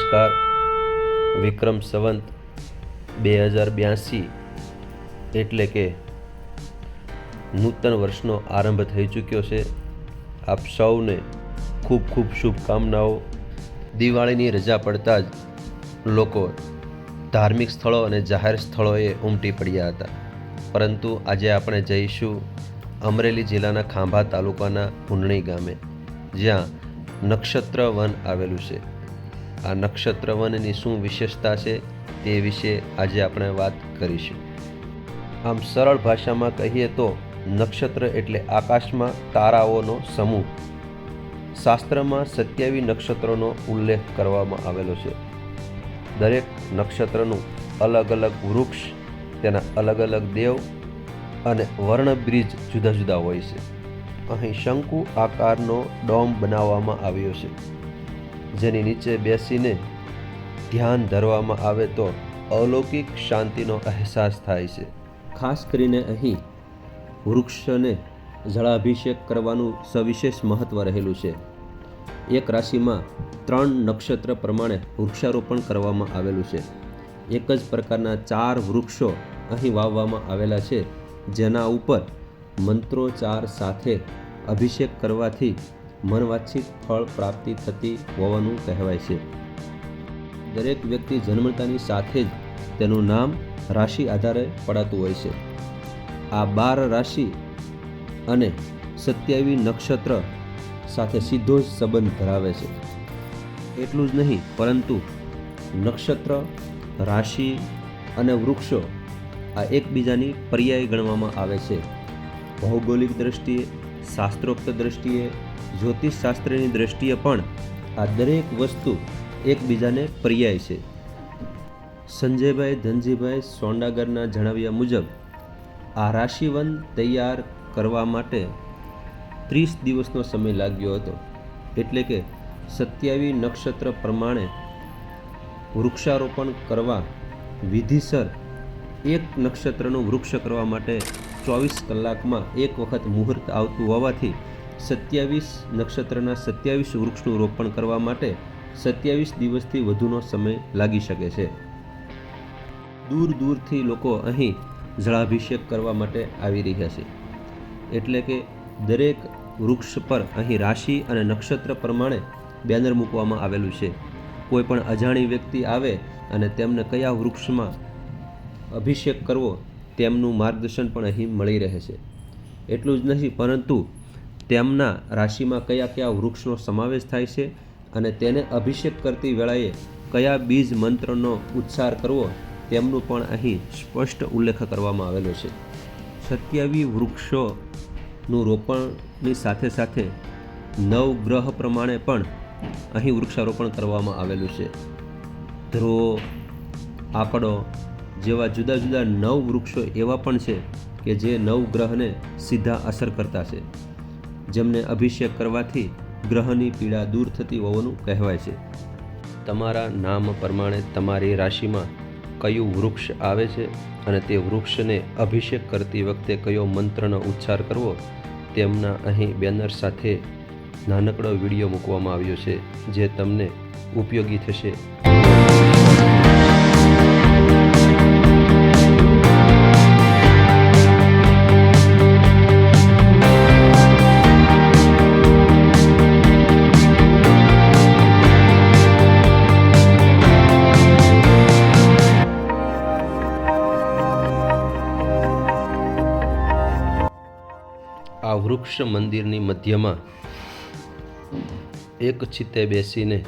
નમસ્કાર. વિક્રમ સંવંત, બે હજાર બ્યાસી, એટલે કે નૂતન વર્ષનો આરંભ થઈ ચૂક્યો છે. આપ સૌને ખૂબ ખૂબ શુભકામનાઓ. દિવાળીની રજા પડતા જ લોકો ધાર્મિક સ્થળો અને જાહેર સ્થળોએ ઉમટી પડ્યા હતા. પરંતુ આજે આપણે જઈશું અમરેલી જિલ્લાના ખાંભા તાલુકાના ઉંડણી ગામે, જ્યાં નક્ષત્ર વન આવેલું છે. આ નક્ષત્ર વનની શું વિશેષતા છે તે વિશે આજે આપણે વાત કરીશું. આમ સરળ ભાષામાં કહીએ તો નક્ષત્ર એટલે આકાશમાં તારાઓનો સમૂહ. શાસ્ત્રમાં સત્યાવી નક્ષત્રોનો ઉલ્લેખ કરવામાં આવેલો છે. દરેક નક્ષત્રનું અલગ અલગ વૃક્ષ, તેના અલગ અલગ દેવ અને વર્ણબ્રિજ જુદા જુદા હોય છે. અહીં શંકુ આકારનો ડોમ બનાવવામાં આવ્યો છે. જેની નીચે બેસીને ધ્યાન ધરવામાં આવે તો અલૌકિક શાંતિનો અહેસાસ થાય છે. ખાસ કરીને અહીં વૃક્ષને જળાભિષેક કરવાનું સવિશેષ મહત્ત્વ રહેલું છે. એક રાશિમાં ત્રણ નક્ષત્ર પ્રમાણે વૃક્ષારોપણ કરવામાં આવેલું છે. એક જ પ્રકારના ચાર વૃક્ષો અહીં વાવવામાં આવેલા છે, જેના ઉપર મંત્રોચ્ચાર સાથે અભિષેક કરવાથી મનવાંછિત ફળ પ્રાપ્તિ થતી હોવાનું કહેવાય છે. દરેક વ્યક્તિ જન્મતાની સાથે જ તેનું નામ રાશિ આધારે પડાતું હોય છે. આ બાર રાશિ અને સત્યાવી નક્ષત્ર સાથે સીધો જ સંબંધ ધરાવે છે. એટલું જ નહીં, પરંતુ નક્ષત્ર, રાશિ અને વૃક્ષો આ એકબીજાની પર્યાય ગણવામાં આવે છે. ભૌગોલિક દ્રષ્ટિએ શાસ્ત્રોક્ત દ્રષ્ટિએ, જ્યોતિષશાસ્ત્રની દ્રષ્ટિએ પણ આ દરેક વસ્તુ એકબીજાને પર્યાય છે. સંજયભાઈ ધનજીભાઈ સોંડાગરના જણાવ્યા મુજબ, આ રાશિવન તૈયાર કરવા માટે ત્રીસ દિવસનો સમય લાગ્યો હતો. એટલે કે સત્યાવી નક્ષત્ર પ્રમાણે વૃક્ષારોપણ કરવા વિધિસર એક નક્ષત્રનું વૃક્ષ કરવા માટે ચોવીસ કલાકમાં એક વખત મુહૂર્ત આવતું હોવાથી સત્યાવીસ નક્ષત્રના સત્યાવીસ વૃક્ષનું રોપણ કરવા માટે સત્યાવીસ દિવસથી વધુનો સમય લાગી શકે છે. દૂર દૂરથી લોકો અહીં જળાભિષેક કરવા માટે આવી રહ્યા છે. એટલે કે દરેક વૃક્ષ પર અહીં રાશિ અને નક્ષત્ર પ્રમાણે બેનર મૂકવામાં આવેલું છે. કોઈ પણ અજાણી વ્યક્તિ આવે અને તેમને કયા વૃક્ષમાં અભિષેક કરવો તેમનું માર્ગદર્શન પણ અહીં મળી રહે છે. એટલું જ નહીં, પરંતુ તેમના રાશિમાં કયા કયા વૃક્ષનો સમાવેશ થાય છે અને તેને અભિષેક કરતી વેળાએ કયા બીજ મંત્રનો ઉચ્ચાર કરવો તેમનું પણ અહીં સ્પષ્ટ ઉલ્લેખ કરવામાં આવેલો છે. સત્યાવી વૃક્ષોનું રોપણની સાથે સાથે નવ ગ્રહ પ્રમાણે પણ અહીં વૃક્ષારોપણ કરવામાં આવેલું છે. ધ્રુવ, આંકડો જેવા જુદા જુદા નવ વૃક્ષો એવા પણ છે કે જે નવ ગ્રહને સીધા અસર કરતા છે. જેમને અભિષેક કરવાથી ગ્રહની પીડા દૂર થતી હોવાનું કહેવાય છે. તમારા નામ પ્રમાણે તમારી રાશિમાં કયું વૃક્ષ આવે છે અને તે વૃક્ષને અભિષેક કરતી વખતે કયો મંત્રનો ઉચ્ચાર કરવો, તેમના અહીં બેનર સાથે નાનકડો વીડિયો મૂકવામાં આવ્યો છે, જે તમને ઉપયોગી થશે. વૃક્ષ મંદિરની મધ્યમાં એક ચિત્તે બેસીને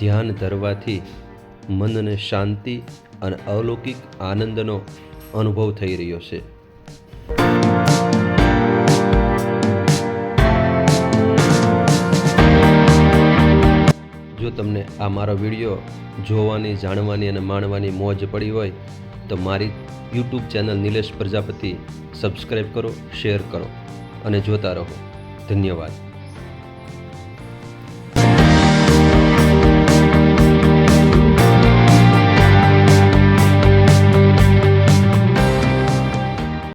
ધ્યાન ધરવાથી મનને શાંતિ અને અલૌકિક આનંદનો અનુભવ થઈ રહ્યો છે. જો તમને આ મારો વીડિયો જોવાની, જાણવાની અને માણવાની મોજ પડી હોય, તો મારી YouTube channel Nilesh Prajapati subscribe કરો, શેર કરો. અને જોતા રહો. ધન્યવાદ.